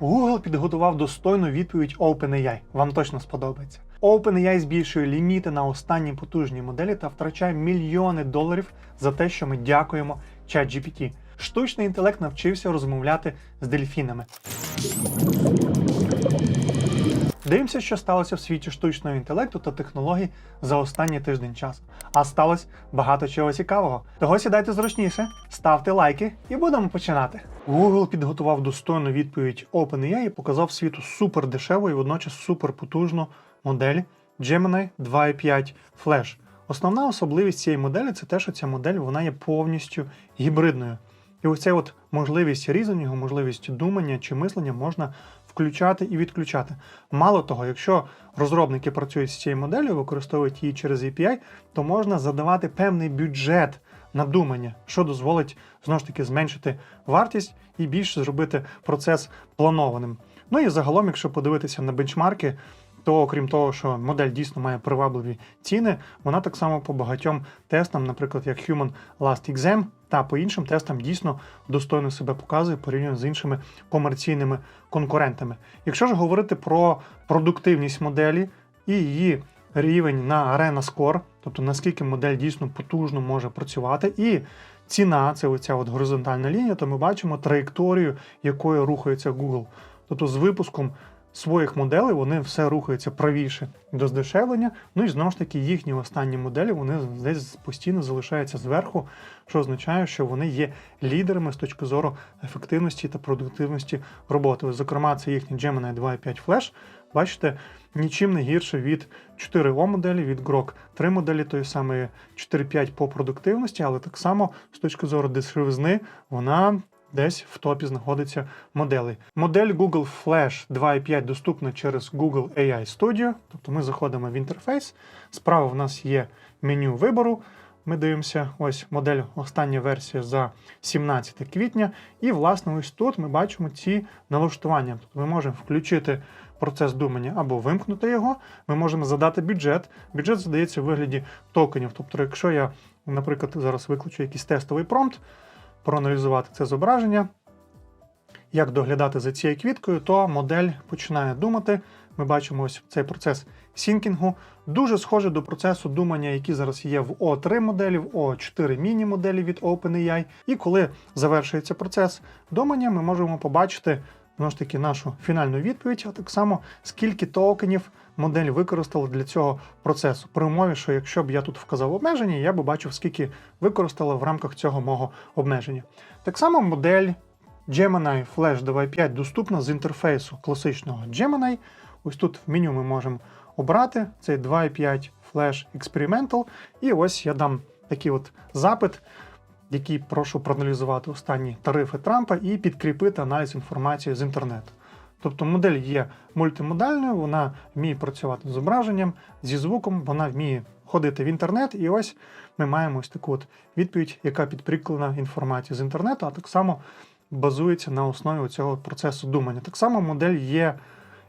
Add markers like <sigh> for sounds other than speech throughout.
Google підготував достойну відповідь OpenAI. Вам точно сподобається. OpenAI збільшує ліміти на останні потужні моделі та втрачає мільйони доларів за те, що ми дякуємо ChatGPT. Штучний інтелект навчився розмовляти з дельфінами. Дивимося, що сталося в світі штучного інтелекту та технологій за останній тиждень часу. А сталося багато чого цікавого. Того сідайте зручніше, ставте лайки і будемо починати. Google підготував достойну відповідь OpenAI і показав світу супер дешеву і водночас супер потужну модель Gemini 2.5 Flash. Основна особливість цієї моделі це те, що ця модель вона є повністю гібридною. І ось ця от можливість різанінгу, можливість думання чи мислення можна включати і відключати. Мало того, якщо розробники працюють з цією моделлю, використовують її через API, то можна задавати певний бюджет на думання, що дозволить знову ж таки зменшити вартість і більш зробити процес планованим. Ну і загалом, якщо подивитися на бенчмарки, то окрім того, що модель дійсно має привабливі ціни, вона так само по багатьом тестам, наприклад, як Human Last Exam, та по іншим тестам дійсно достойно себе показує порівняно з іншими комерційними конкурентами. Якщо ж говорити про продуктивність моделі і її рівень на Arena Score, тобто наскільки модель дійсно потужно може працювати, і ціна це оця от горизонтальна лінія, то ми бачимо траєкторію, якою рухається Google. Тобто з випуском своїх моделей вони все рухаються правіше до здешевлення. Ну і знову ж таки їхні останні моделі вони десь постійно залишаються зверху, що означає, що вони є лідерами з точки зору ефективності та продуктивності роботи. Зокрема, це їхній Gemini 2.5 Flash. Бачите, нічим не гірше від 4O моделі, від Grok 3 моделі, тої самої 4.5 по продуктивності, але так само з точки зору дешевизни вона десь в топі знаходиться моделей. Модель Google Flash 2.5 доступна через Google AI Studio, тобто ми заходимо в інтерфейс. Справа в нас є меню вибору. Ми дивимося, ось модель, остання версія за 17 квітня. І, власне, ось тут ми бачимо ці налаштування. Тобто ми можемо включити процес думання або вимкнути його. Ми можемо задати бюджет. Бюджет задається в вигляді токенів. Тобто, якщо я, наприклад, зараз виключу якийсь тестовий промпт, проаналізувати це зображення, як доглядати за цією квіткою, то модель починає думати. Ми бачимо ось цей процес сінкінгу. Дуже схоже до процесу думання, який зараз є в O3 моделі, в O4 міні-моделі від OpenAI. І коли завершується процес думання, ми можемо побачити знову ж таки нашу фінальну відповідь, а так само скільки токенів модель використала для цього процесу. При умові, що якщо б я тут вказав обмеження, я б бачив, скільки використала в рамках цього мого обмеження. Так само модель Gemini Flash 2.5 доступна з інтерфейсу класичного Gemini. Ось тут в меню ми можемо обрати цей 2.5 Flash Experimental. І ось я дам такий от запит, який прошу проаналізувати останні тарифи Трампа і підкріпити аналіз інформації з інтернету. Тобто модель є мультимодальною, вона вміє працювати з зображенням, зі звуком, вона вміє ходити в інтернет, і ось ми маємо ось таку от відповідь, яка підкріплена інформацією з інтернету, а так само базується на основі цього процесу думання. Так само модель є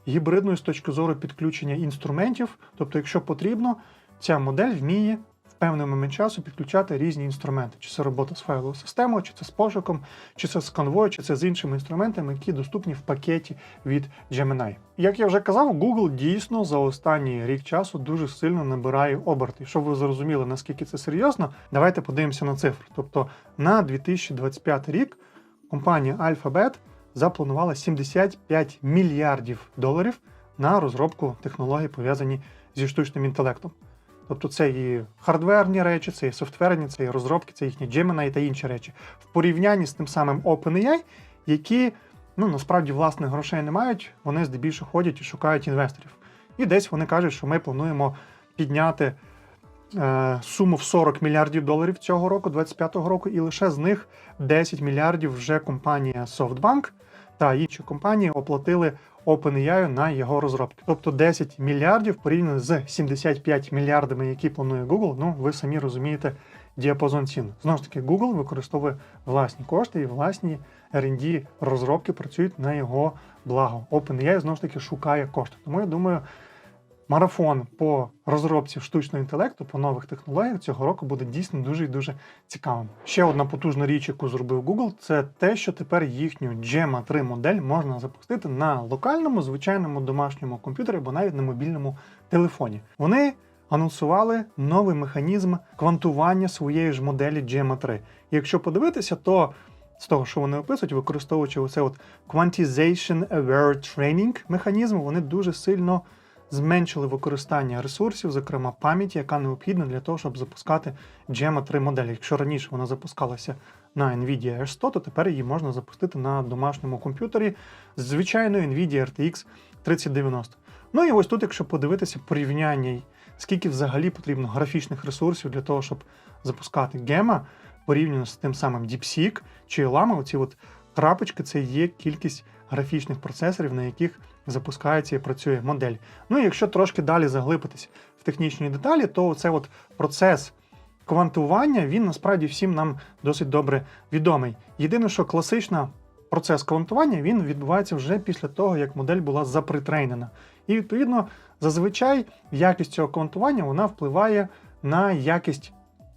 гібридною з точки зору підключення інструментів. Тобто, якщо потрібно, ця модель вміє певний момент часу підключати різні інструменти. Чи це робота з файловою системою, чи це з пошуком, чи це з конвою, чи це з іншими інструментами, які доступні в пакеті від Gemini. Як я вже казав, Google дійсно за останній рік часу дуже сильно набирає оберти. Щоб ви зрозуміли, наскільки це серйозно, давайте подивимося на цифри. Тобто на 2025 рік компанія Alphabet запланувала 75 мільярдів доларів на розробку технологій, пов'язані зі штучним інтелектом. Тобто це і хардверні речі, це і софтверні, це і розробки, це їхні Gemini та інші речі. В порівнянні з тим самим OpenAI, які ну, насправді власних грошей не мають, вони здебільшого ходять і шукають інвесторів. І десь вони кажуть, що ми плануємо підняти е, суму в 40 мільярдів доларів цього року, 25-го року, і лише з них 10 мільярдів вже компанія SoftBank та інші компанії оплатили OpenAI на його розробки. Тобто 10 мільярдів порівняно з 75 мільярдами, які планує Google, ну ви самі розумієте діапазон цін. Знову ж таки, Google використовує власні кошти і власні R&D розробки працюють на його благо. OpenAI знову ж таки шукає кошти. Тому я думаю, марафон по розробці штучного інтелекту, по нових технологіях цього року буде дійсно дуже і дуже цікавим. Ще одна потужна річ, яку зробив Google, це те, що тепер їхню Gemma 3 модель можна запустити на локальному, звичайному домашньому комп'ютері або навіть на мобільному телефоні. Вони анонсували новий механізм квантування своєї ж моделі Gemma 3. І якщо подивитися, то з того, що вони описують, використовуючи оце от Quantization Aware Training механізм, вони дуже сильно зменшили використання ресурсів, зокрема пам'яті, яка необхідна для того, щоб запускати Gemma 3 модель. Якщо раніше вона запускалася на Nvidia R100, то тепер її можна запустити на домашньому комп'ютері з звичайною Nvidia RTX 3090. Ну і ось тут, якщо подивитися порівняння, скільки взагалі потрібно графічних ресурсів для того, щоб запускати Gemma, порівняно з тим самим DeepSeek чи Llama, оці от крапочки це є кількість графічних процесорів, на яких запускається і працює модель. Ну і якщо трошки далі заглибитись в технічні деталі, то це от процес квантування, він насправді всім нам досить добре відомий. Єдине, що класична процес квантування він відбувається вже після того, як модель була запритрейнена. І відповідно, зазвичай якість цього квантування вона впливає на якість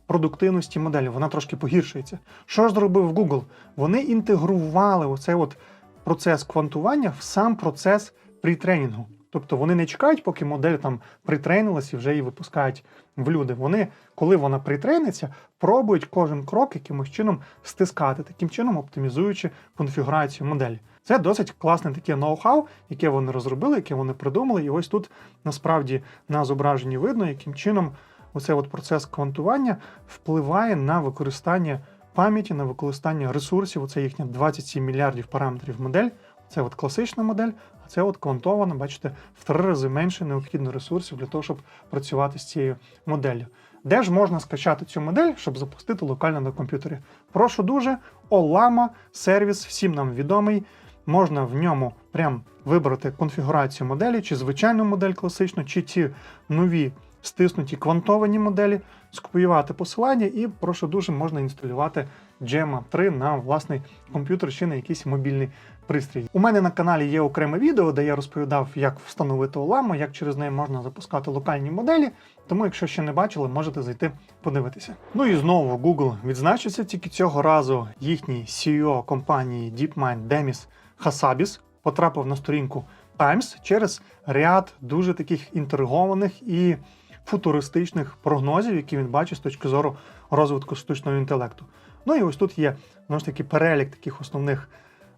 продуктивності моделі, вона трошки погіршується. Що ж зробив Google? Вони інтегрували оцей от процес квантування в сам процес притренінгу. Тобто вони не чекають, поки модель там притрейнилась і вже її випускають в люди. Вони, коли вона притрейниться, пробують кожен крок якимось чином стискати, таким чином оптимізуючи конфігурацію моделі. Це досить класне таке ноу-хау, яке вони розробили, яке вони придумали. І ось тут насправді на зображенні видно, яким чином оцей от процес квантування впливає на використання пам'яті, на використання ресурсів. Оце їхня 27 мільярдів параметрів модель. Це от класична модель, а це от квантована, бачите, в три рази менше необхідно ресурсів для того, щоб працювати з цією моделлю. Де ж можна скачати цю модель, щоб запустити локально на комп'ютері? Прошу дуже, Olama сервіс, всім нам відомий. Можна в ньому прям вибрати конфігурацію моделі, чи звичайну модель класичну, чи ті нові стиснуті квантовані моделі, скопіювати посилання і прошу дуже можна інсталювати Gemma 3 на власний комп'ютер чи на якийсь мобільний пристрій. У мене на каналі є окреме відео, де я розповідав, як встановити Olama, як через неї можна запускати локальні моделі. Тому, якщо ще не бачили, можете зайти подивитися. Ну і знову Google відзначився тільки цього разу. Їхній CEO компанії DeepMind Деміс Хасабіс потрапив на сторінку Times через ряд дуже таких інтригованих і футуристичних прогнозів, які він бачить з точки зору розвитку штучного інтелекту. Ну і ось тут є знову ж таки перелік таких основних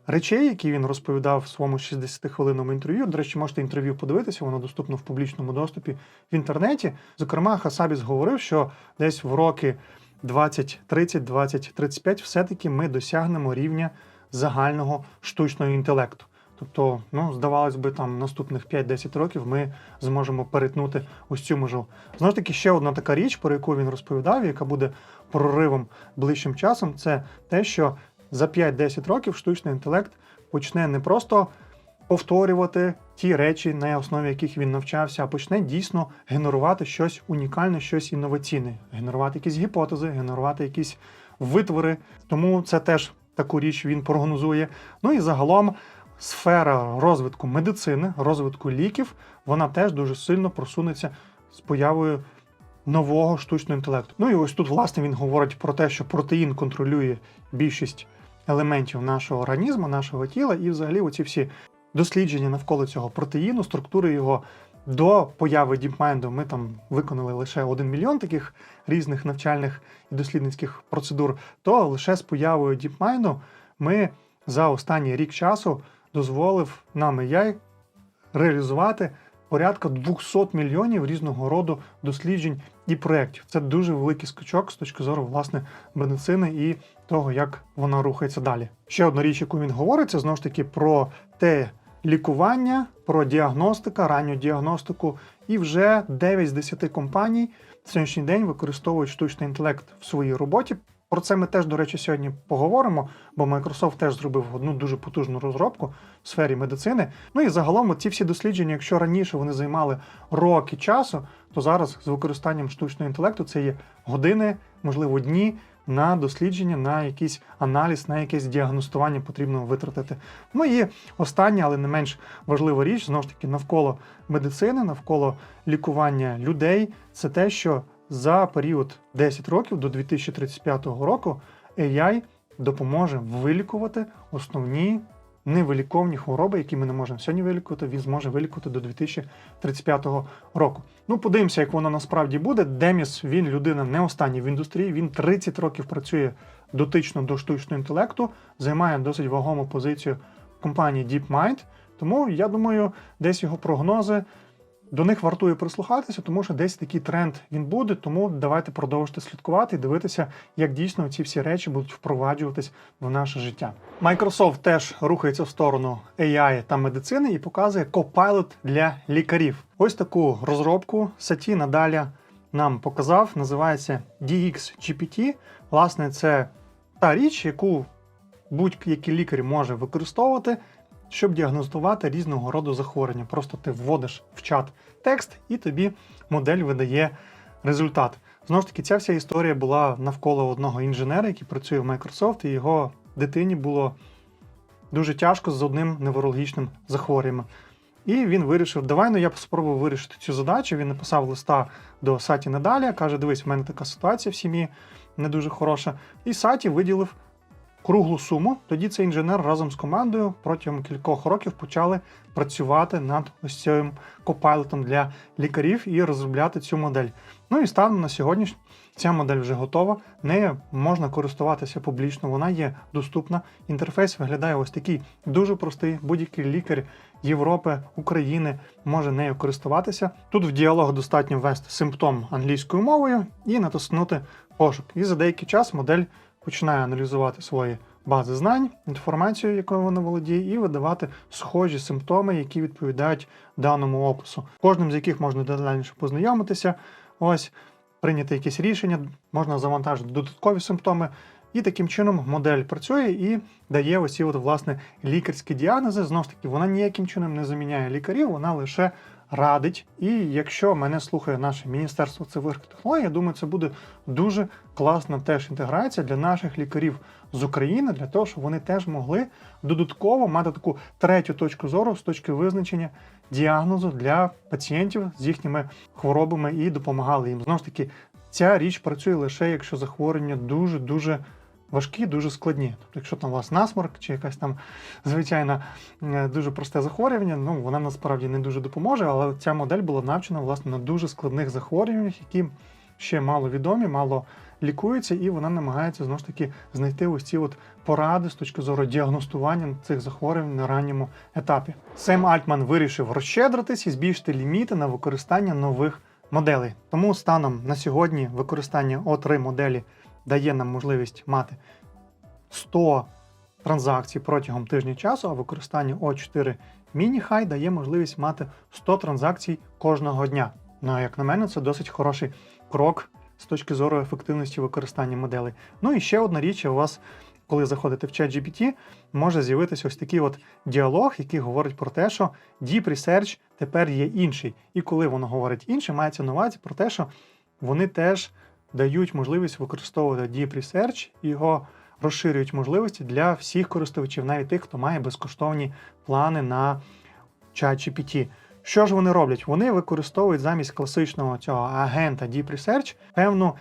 речей, які він розповідав в своєму 60-хвилинному інтерв'ю. До речі, можете інтерв'ю подивитися, воно доступно в публічному доступі в інтернеті. Зокрема, Хасабіс говорив, що десь в роки 2030, 2035 все-таки ми досягнемо рівня загального штучного інтелекту. Тобто, ну, здавалось би, там наступних 5-10 років ми зможемо перетнути ось цю межу. Знову ж таки, ще одна така річ, про яку він розповідав, яка буде проривом ближчим часом, це те, що за 5-10 років штучний інтелект почне не просто повторювати ті речі, на основі яких він навчався, а почне дійсно генерувати щось унікальне, щось інноваційне, генерувати якісь гіпотези, генерувати якісь витвори. Тому це теж таку річ він прогнозує. Ну і загалом сфера розвитку медицини, розвитку ліків, вона теж дуже сильно просунеться з появою нового штучного інтелекту. Ну і ось тут, власне, він говорить про те, що протеїн контролює більшість елементів нашого організму, нашого тіла, і взагалі оці всі дослідження навколо цього протеїну, структури його. До появи DeepMind ми там виконали лише 1 мільйон таких різних навчальних і дослідницьких процедур, то лише з появою DeepMind ми за останній рік часу дозволив нам AI реалізувати порядка 200 мільйонів різного роду досліджень і проєктів. Це дуже великий скачок з точки зору власне медицини і того, як вона рухається далі. Ще одна річ, яку він говорить, це знову ж таки про те лікування, про діагностика, ранню діагностику. І вже 9 з 10 компаній в сьогоднішній день використовують штучний інтелект в своїй роботі. Про це ми теж, до речі, сьогодні поговоримо, бо Microsoft теж зробив одну дуже потужну розробку в сфері медицини. Ну і загалом ці всі дослідження, якщо раніше вони займали роки часу, то зараз з використанням штучного інтелекту це є години, можливо, дні на дослідження, на якийсь аналіз, на якесь діагностування потрібно витратити. Ну і остання, але не менш важлива річ, знову ж таки, навколо медицини, навколо лікування людей, це те, що за період 10 років до 2035 року AI допоможе вилікувати основні невиліковні хвороби, які ми не можемо сьогодні вилікувати, він зможе вилікувати до 2035 року. Ну, подивимося, як воно насправді буде. Деміс він людина не остання в індустрії. Він 30 років працює дотично до штучного інтелекту, займає досить вагому позицію компанії DeepMind. Тому я думаю, десь його прогнози. До них вартує прислухатися, тому що десь такий тренд він буде. Тому давайте продовжити слідкувати і дивитися, як дійсно ці всі речі будуть впроваджуватись в наше життя. Microsoft теж рухається в сторону AI та медицини і показує Copilot для лікарів. Ось таку розробку Саті надалі нам показав. Називається DXGPT. Власне, це та річ, яку будь-який лікар може використовувати щоб діагностувати різного роду захворювання. Просто ти вводиш в чат текст, і тобі модель видає результат. Знову ж таки, ця вся історія була навколо одного інженера, який працює в Microsoft, і його дитині було дуже тяжко з одним неврологічним захворюванням. І він вирішив, давай ну я спробую вирішити цю задачу. Він написав листа до Саті Надалі, каже: Дивись, в мене така ситуація в сім'ї не дуже хороша. І Саті виділив круглу суму. Тоді цей інженер разом з командою протягом кількох років почали працювати над ось цим копайлотом для лікарів і розробляти цю модель. Ну і станом на сьогодні ця модель вже готова. Нею можна користуватися публічно. Вона є доступна. Інтерфейс виглядає ось такий дуже простий. Будь-який лікар Європи, України може нею користуватися. Тут в діалог достатньо ввести симптом англійською мовою і натиснути пошук. І за деякий час модель починає аналізувати свої бази знань, інформацію, якою вона володіє, і видавати схожі симптоми, які відповідають даному опису. Кожним з яких можна детальніше познайомитися. Ось прийняти якісь рішення, можна завантажити додаткові симптоми. І таким чином модель працює і дає оці от, власне лікарські діагнози. Знову ж таки, вона ніяким чином не заміняє лікарів, вона лише радить. І якщо мене слухає наше Міністерство цифрових технологій, я думаю, це буде дуже класна теж інтеграція для наших лікарів з України, для того, щоб вони теж могли додатково мати таку третю точку зору з точки визначення діагнозу для пацієнтів з їхніми хворобами і допомагали їм. Знову ж таки, ця річ працює лише якщо захворювання дуже дуже важкі, дуже складні. Тобто, якщо там у вас насморк чи якась там звичайна е, дуже просте захворювання, ну вона насправді не дуже допоможе, але ця модель була навчена власне на дуже складних захворюваннях, які ще мало відомі, мало лікуються, і вона намагається знову ж таки знайти ось ці от поради з точки зору діагностування цих захворювань на ранньому етапі. Сем Альтман вирішив розщедритись і збільшити ліміти на використання нових моделей. Тому станом на сьогодні використання О3 моделі дає нам можливість мати 100 транзакцій протягом тижня часу, а використання O4 Mini High дає можливість мати 100 транзакцій кожного дня. Ну, як на мене, це досить хороший крок з точки зору ефективності використання моделей. Ну і ще одна річ, у вас, коли заходите в ChatGPT, може з'явитися ось такий от діалог, який говорить про те, що Deep Research тепер є інший. І коли воно говорить інше, мається на увазі про те, що вони теж дають можливість використовувати Deep Research, його розширюють можливості для всіх користувачів, навіть тих, хто має безкоштовні плани на ChatGPT. Що ж вони роблять? Вони використовують замість класичного цього агента Deep Research певну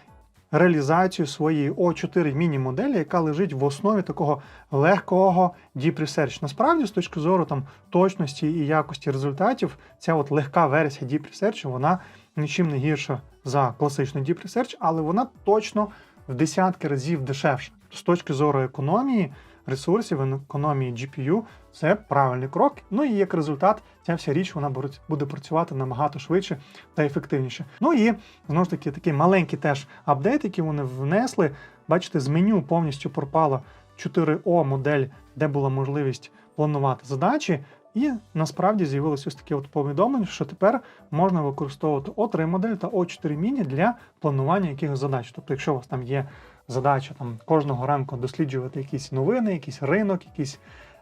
реалізацію своєї O4 міні-моделі, яка лежить в основі такого легкого Deep Research. Насправді, з точки зору там точності і якості результатів, ця от легка версія Deep Research, вона нічим не гірша за класичний Deep Research, але вона точно в десятки разів дешевша. З точки зору економії ресурсів, економії GPU, це правильний крок. Ну і як результат, ця вся річ вона буде працювати набагато швидше та ефективніше. Ну і знову ж таки такий маленький теж апдейт, який вони внесли. Бачите, з меню повністю пропала 4О модель, де була можливість планувати задачі. І насправді з'явилось ось таке от повідомлення, що тепер можна використовувати O3 модель та O4 міні для планування якихось задач. Тобто, якщо у вас там є задача там кожного ранку досліджувати якісь новини, якийсь ринок, якісь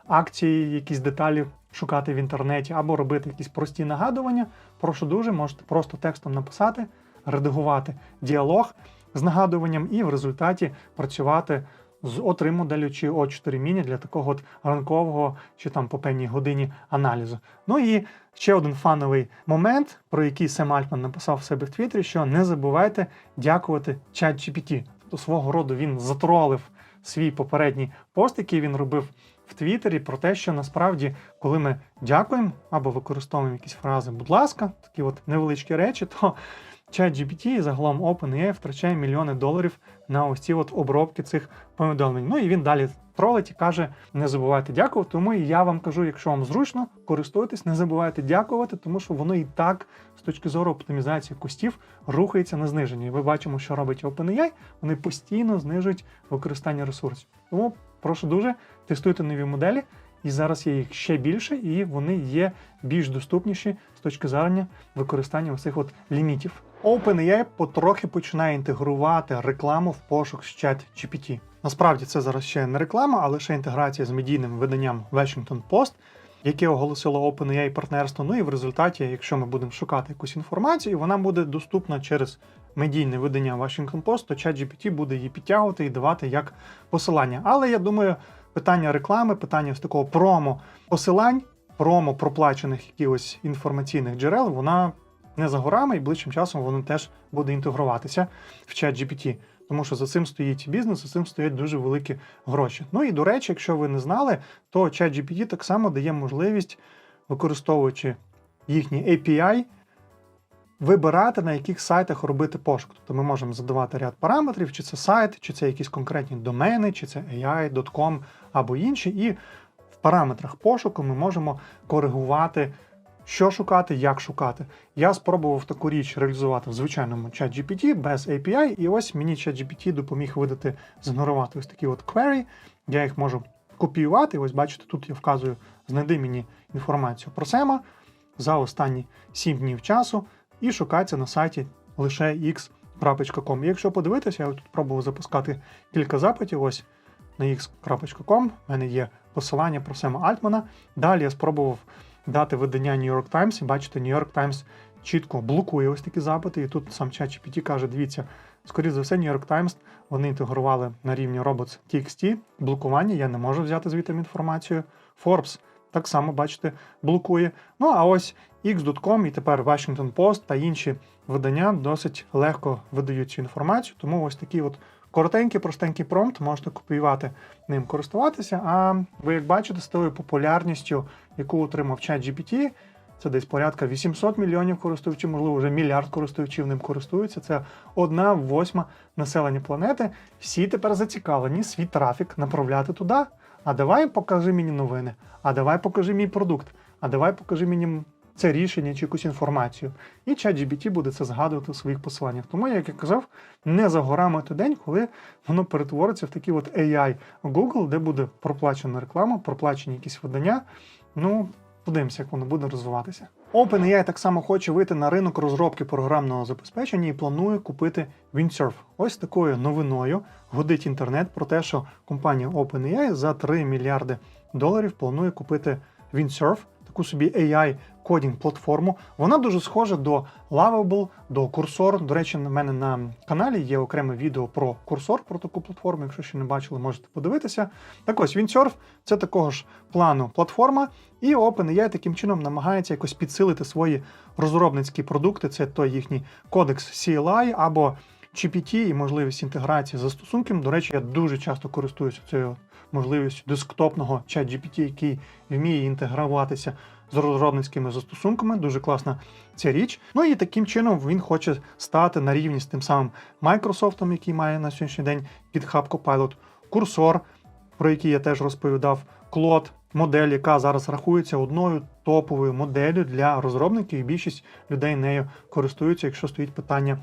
акції, якісь деталі шукати в інтернеті, або робити якісь прості нагадування, прошу дуже, можете просто текстом написати, редагувати діалог, з нагадуванням, і в результаті працювати з O3 моделлю чи O4 міні для такого от ранкового чи там по певній годині аналізу. Ну і ще один фановий момент, про який Сем Альтман написав в себе в Твіттері, що не забувайте дякувати ChatGPT. Тобто свого роду він затролив свій попередній пост, який він робив в Твіттері, про те, що насправді, коли ми дякуємо або використовуємо якісь фрази, будь ласка, такі от невеличкі речі, то ChatGPT і загалом OpenAI втрачає мільйони доларів на ось ці от обробки цих повідомлень. Ну і він далі тролить і каже: не забувайте дякувати. Тому я вам кажу, якщо вам зручно, користуйтесь, не забувайте дякувати, тому що воно і так з точки зору оптимізації кустів рухається на зниження. І ви бачимо, що робить OpenAI, вони постійно знижують використання ресурсів. Тому прошу дуже тестуйте нові моделі. І зараз є їх ще більше, і вони є більш доступніші з точки зору використання цих от лімітів. OpenAI потрохи починає інтегрувати рекламу в пошук з ChatGPT. Насправді це зараз ще не реклама, а лише інтеграція з медійним виданням Washington Post, яке оголосило OpenAI партнерство. Ну і в результаті, якщо ми будемо шукати якусь інформацію, вона буде доступна через медійне видання Washington Post, то ChatGPT буде її підтягувати і давати як посилання. Але я думаю, питання реклами, питання з такого промо посилань, промо проплачених якихось інформаційних джерел, вона не за горами, і ближчим часом воно теж буде інтегруватися в чат GPT. Тому що за цим стоїть бізнес, за цим стоять дуже великі гроші. Ну і до речі, якщо ви не знали, то ChatGPT так само дає можливість, використовуючи їхній API, вибирати на яких сайтах робити пошук. Тобто ми можемо задавати ряд параметрів, чи це сайт, чи це якісь конкретні домени, чи це AI.com або інші. І в параметрах пошуку ми можемо коригувати що шукати, як шукати. Я спробував таку річ реалізувати в звичайному ChatGPT без API, і ось мені ChatGPT допоміг видати, згенерувати ось такі от query. Я їх можу копіювати. Ось бачите, тут я вказую, знайди мені інформацію про Сема за останні 7 днів часу, і шукається на сайті лише x.com. Якщо подивитися, я тут пробував запускати кілька запитів. Ось на x.com. в мене є посилання про Сема Альтмана. Далі я спробував дати видання New York Times, і бачите, New York Times чітко блокує ось такі запити. І тут сам ChatGPT каже: дивіться, скоріше за все, New York Times вони інтегрували на рівні robots.txt блокування. Я не можу взяти звідти інформацію. Forbes так само, бачите, блокує. Ну а ось X.com і тепер Washington Post та інші видання досить легко видають цю інформацію. Тому ось такий от коротенький, простенький промпт, можете копіювати ним користуватися. А ви, як бачите, з тою популярністю, яку отримав ChatGPT, це десь порядка 800 мільйонів користувачів, можливо, вже мільярд користувачів ним користуються. Це одна восьма населення планети. Всі тепер зацікавлені свій трафік направляти туди. А давай покажи мені новини, а давай покажи мій продукт, а давай покажи мені це рішення чи якусь інформацію. І ChatGPT буде це згадувати у своїх посиланнях. Тому, як я казав, не за горами той день, коли воно перетвориться в такий от AI Google, де буде проплачена реклама, проплачені якісь видання. Ну, подивимося, як воно буде розвиватися. OpenAI так само хоче вийти на ринок розробки програмного забезпечення і планує купити Windsurf. Ось такою новиною годить інтернет про те, що компанія OpenAI за 3 мільярди доларів планує купити Windsurf, таку собі AI кодінг платформу. Вона дуже схожа до Lovable, до Cursor. До речі, на мене на каналі є окреме відео про Cursor, про таку платформу. Якщо ще не бачили, можете подивитися. Так ось Windsurf – це такого ж плану платформа, і OpenAI таким чином намагається якось підсилити свої розробницькі продукти. Це той їхній кодекс CLI або GPT і можливість інтеграції застосунком. До речі, я дуже часто користуюся цією можливістю десктопного чат GPT, який вміє інтегруватися з розробницькими застосунками. Дуже класна ця річ. Ну і таким чином він хоче стати на рівні з тим самим Microsoft, який має на сьогоднішній день GitHub Copilot, Cursor, про який я теж розповідав, Claude, модель, яка зараз рахується одною топовою моделлю для розробників, і більшість людей нею користуються, якщо стоїть питання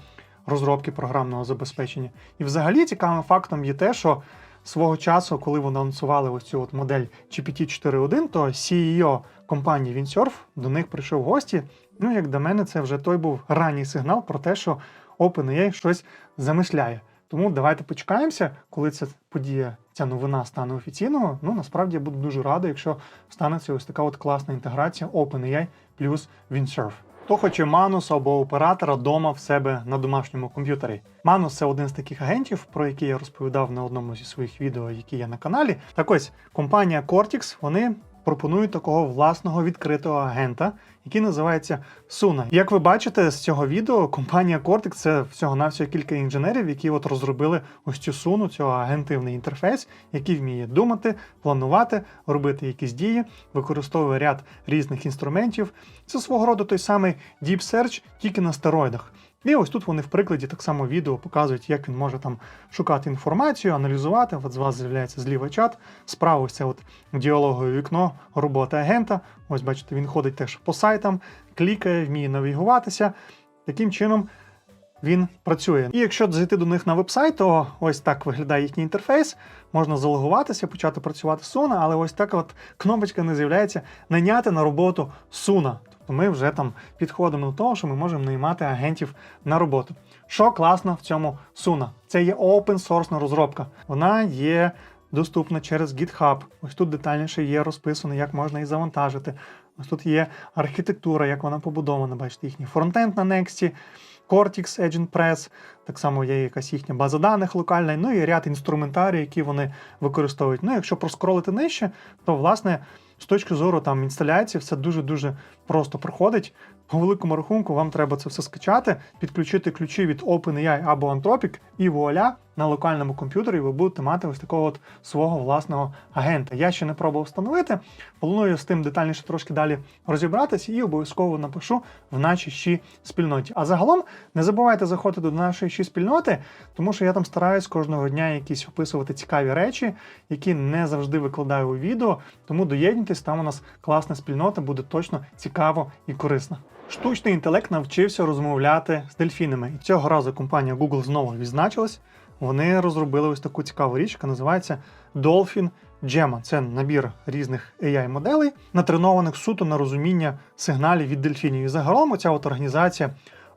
розробки програмного забезпечення. І взагалі цікавим фактом є те, що свого часу, коли вони анонсували ось цю от модель GPT-4.1, то CEO компанії Windsurf до них прийшов в гості. Ну, як до мене, це вже той був ранній сигнал про те, що OpenAI щось замишляє. Тому давайте почекаємося, коли ця подія, ця новина стане офіційною. Ну насправді я буду дуже радий, якщо станеться ось така от класна інтеграція OpenAI плюс Windsurf. Хто хоче Манус або оператора дома в себе на домашньому комп'ютері. Манус це один з таких агентів, про який я розповідав на одному зі своїх відео, які є на каналі. Так ось компанія Cortex, вони пропонують такого власного відкритого агента, який називається Suna. Як ви бачите з цього відео, компанія Cortex це всього-навсього кілька інженерів, які от розробили ось цю Суну, цього агентивний інтерфейс, який вміє думати, планувати, робити якісь дії, використовує ряд різних інструментів. Це свого роду той самий Deep Search, тільки на стероїдах. І ось тут вони в прикладі так само відео показують, як він може там шукати інформацію, аналізувати. От з вас з'являється зліва чат. Справа ось це от діалогове вікно роботи агента. Ось бачите, він ходить теж по сайтам, клікає, вміє навігуватися. Таким чином він працює. І якщо зайти до них на вебсайт, то ось так виглядає їхній інтерфейс. Можна залогуватися, почати працювати Суна, але ось така от кнопочка не з'являється найняти на роботу Суна. Тобто ми вже там підходимо до того, що ми можемо наймати агентів на роботу. Що класно в цьому Суна? Це є open source розробка. Вона є доступна через GitHub. Ось тут детальніше є розписано, як можна її завантажити. Ось тут є архітектура, як вона побудована. Бачите, їхній фронтенд на Next, Cortex, Agent Press, так само є якась їхня база даних локальна, ну і ряд інструментарій, які вони використовують. Ну, якщо проскролити нижче, то власне з точки зору там інсталяції все дуже-дуже просто проходить. По великому рахунку вам треба це все скачати, підключити ключі від OpenAI або Anthropic, і вуаля, на локальному комп'ютері ви будете мати ось такого от свого власного агента. Я ще не пробував встановити. Планую з тим детальніше трошки далі розібратися і обов'язково напишу в нашій щі спільноті. А загалом не забувайте заходити до нашої щі спільноти, тому що я там стараюсь кожного дня якісь описувати цікаві речі, які не завжди викладаю у відео. Тому доєднуйтесь, там у нас класна спільнота, буде точно цікаво і корисно. Штучний інтелект навчився розмовляти з дельфінами, і цього разу компанія Google знову відзначилась. Вони розробили ось таку цікаву річ, яка називається Dolphin Gemma. Це набір різних AI-моделей, натренованих суто на розуміння сигналів від дельфінів. І загалом оця от організація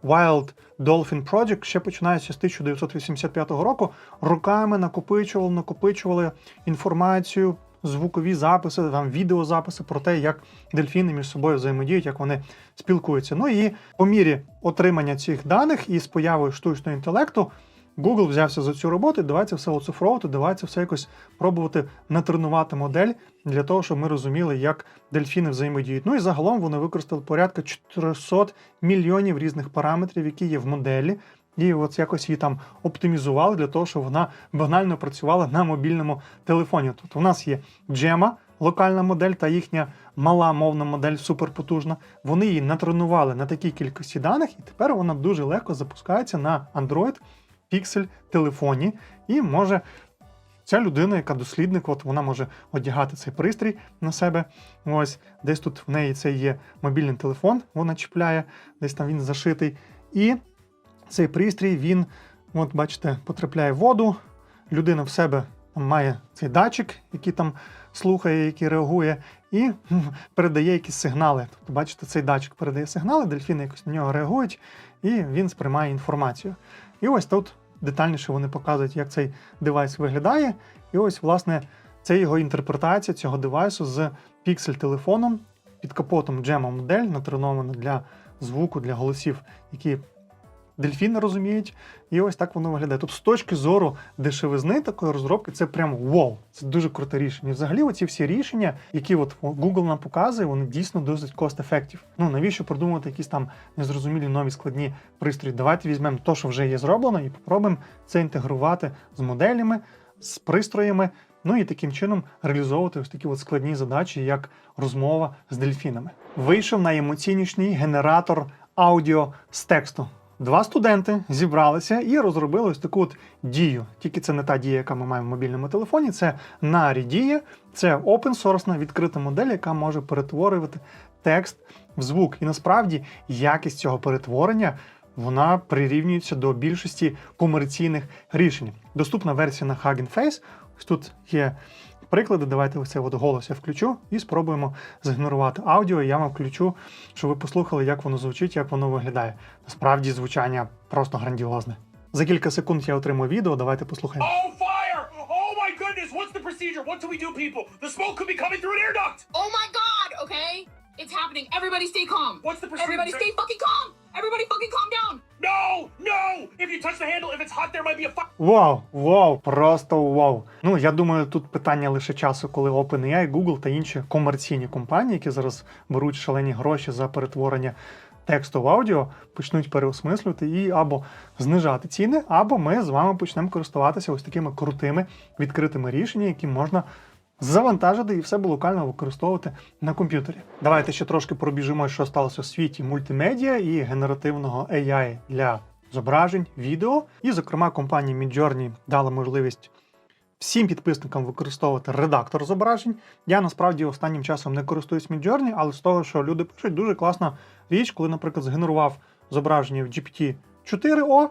Wild Dolphin Project ще починається з 1985 року. Роками накопичували, накопичували інформацію, звукові записи, там відеозаписи про те, як дельфіни між собою взаємодіють, як вони спілкуються. Ну і по мірі отримання цих даних і з появою штучного інтелекту. Google взявся за цю роботу, і давайте все оцифровувати, давайте все якось пробувати натренувати модель для того, щоб ми розуміли, як дельфіни взаємодіють. Ну і загалом вони використали порядка 400 мільйонів різних параметрів, які є в моделі. І от якось її там оптимізували для того, щоб вона банально працювала на мобільному телефоні. Тобто у нас є Gemma, локальна модель та їхня мала мовна модель суперпотужна. Вони її натренували на такій кількості даних, і тепер вона дуже легко запускається на Android Pixel телефоні і може. Ця людина, яка дослідник, от вона може одягати цей пристрій на себе. Ось десь тут в неї це є мобільний телефон, вона чіпляє, десь там він зашитий. І цей пристрій, він, от бачите, потрапляє в воду. Людина в себе там має цей датчик, який там слухає, який реагує, і <laughs> передає якісь сигнали. Тобто, бачите, цей датчик передає сигнали, дельфіни якось на нього реагують, і він сприймає інформацію. І ось тут детальніше вони показують, як цей девайс виглядає. І ось, власне, це його інтерпретація цього девайсу з піксель-телефоном під капотом Gemma модель, натренована для звуку, для голосів, які дельфіни розуміють. І ось так воно виглядає. Тобто, з точки зору дешевизни такої розробки, це прямо вау, це дуже круте рішення. Взагалі, оці всі рішення, які от Google нам показує, вони дійсно досить cost-effective. Ну навіщо придумувати якісь там незрозумілі нові складні пристрої? Давайте візьмемо те, що вже є зроблено, і попробуємо це інтегрувати з моделями, з пристроями. Ну і таким чином реалізовувати ось такі от складні задачі, як розмова з дельфінами. Вийшов найемоційніший генератор аудіо з тексту. Два студенти зібралися і розробили ось таку от дію. Тільки це не та дія, яка ми маємо в мобільному телефоні. Це Nari дія, це open source відкрита модель, яка може перетворювати текст в звук. І насправді якість цього перетворення вона прирівнюється до більшості комерційних рішень. Доступна версія на Hugging Face. Ось тут є приклади. Давайте ось це от голос я включу і спробуємо згенерувати аудіо. Я вам включу, щоб ви послухали, як воно звучить, як воно виглядає. Насправді звучання просто грандіозне. За кілька секунд я отримую відео. Давайте послухаємо. Oh! Oh my goodness, what's the procedure? What do we do, people? The smoke could be coming through an air duct! Oh my god, okay? It's happening. Everybody stay calm. What's the procedure? Everybody stay fucking calm. Everybody fucking calm down. No, no! If you touch the handle, if it's hot, there might be a fuck. Вау, вау, просто вау. Ну я думаю, тут питання лише часу, коли OpenAI, Google та інші комерційні компанії, які зараз беруть шалені гроші за перетворення тексту в аудіо, почнуть переосмислювати і або знижати ціни, або ми з вами почнемо користуватися ось такими крутими відкритими рішеннями, які можна. Завантажити і все було локально використовувати на комп'ютері. Давайте ще трошки пробіжимо, що сталося в світі мультимедіа і генеративного AI для зображень, відео. І, зокрема, компанія Midjourney дала можливість всім підписникам використовувати редактор зображень. Я насправді останнім часом не користуюсь Midjourney, але з того, що люди пишуть, дуже класна річ, коли, наприклад, згенерував зображення в GPT 4O,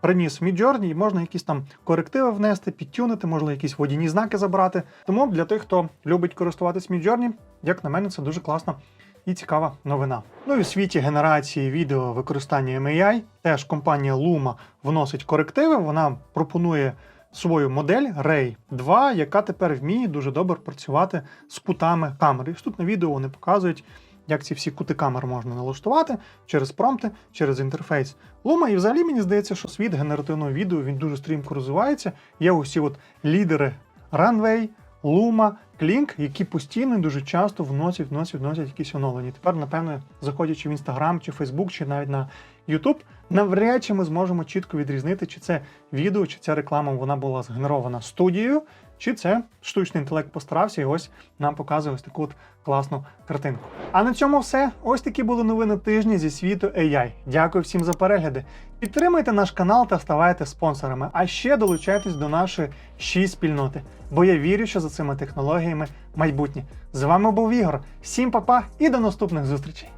приніс Midjourney, і можна якісь там корективи внести, підтюнити, можна якісь водяні знаки забрати. Тому для тих, хто любить користуватись Midjourney, як на мене, це дуже класна і цікава новина. Ну і в світі генерації відео використання MAI теж компанія Luma вносить корективи. Вона пропонує свою модель Ray 2, яка тепер вміє дуже добре працювати з кутами камери. І тут на відео вони показують, як ці всі кути камер можна налаштувати через промпти, через інтерфейс Luma. І взагалі мені здається, що світ генеративного відео він дуже стрімко розвивається. Є усі от лідери Runway, Luma, Klink, які постійно дуже часто вносять, вносять, вносять якісь оновлення. Тепер, напевно, заходячи в Instagram чи Facebook, чи навіть на YouTube, навряд чи ми зможемо чітко відрізнити, чи це відео, чи ця реклама вона була згенерована студією, чи це штучний інтелект постарався і ось нам показує ось таку от класну картинку. А на цьому все. Ось такі були новини тижня зі світу AI. Дякую всім за перегляди. Підтримуйте наш канал та ставайте спонсорами, а ще долучайтесь до нашої ще спільноти, бо я вірю, що за цими технологіями майбутнє. З вами був Ігор. Всім па-па і до наступних зустрічей!